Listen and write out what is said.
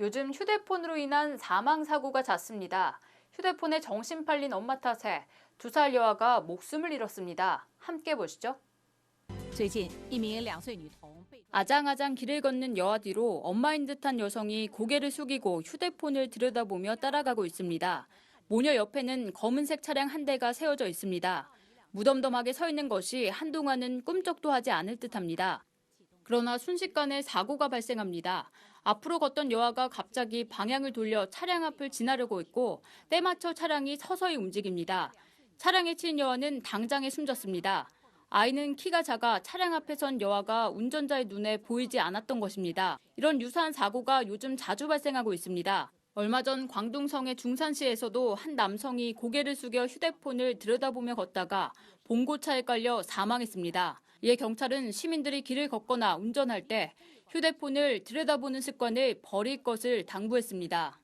요즘 휴대폰으로 인한 사망 사고가 잦습니다. 휴대폰에 정신 팔린 엄마 탓에 두 살 여아가 목숨을 잃었습니다. 함께 보시죠. 아장아장 길을 걷는 여아 뒤로 엄마인 듯한 여성이 고개를 숙이고 휴대폰을 들여다보며 따라가고 있습니다. 모녀 옆에는 검은색 차량 한 대가 세워져 있습니다. 무덤덤하게 서 있는 것이 한동안은 꿈쩍도 하지 않을 듯합니다. 그러나 순식간에 사고가 발생합니다. 앞으로 걷던 여아가 갑자기 방향을 돌려 차량 앞을 지나려고 했고 때맞춰 차량이 서서히 움직입니다. 차량에 치인 여아는 당장에 숨졌습니다. 아이는 키가 작아 차량 앞에 선 여아가 운전자의 눈에 보이지 않았던 것입니다. 이런 유사한 사고가 요즘 자주 발생하고 있습니다. 얼마 전 광둥성의 중산시에서도 한 남성이 고개를 숙여 휴대폰을 들여다보며 걷다가 봉고차에 깔려 사망했습니다. 이에 경찰은 시민들이 길을 걷거나 운전할 때 휴대폰을 들여다보는 습관을 버릴 것을 당부했습니다.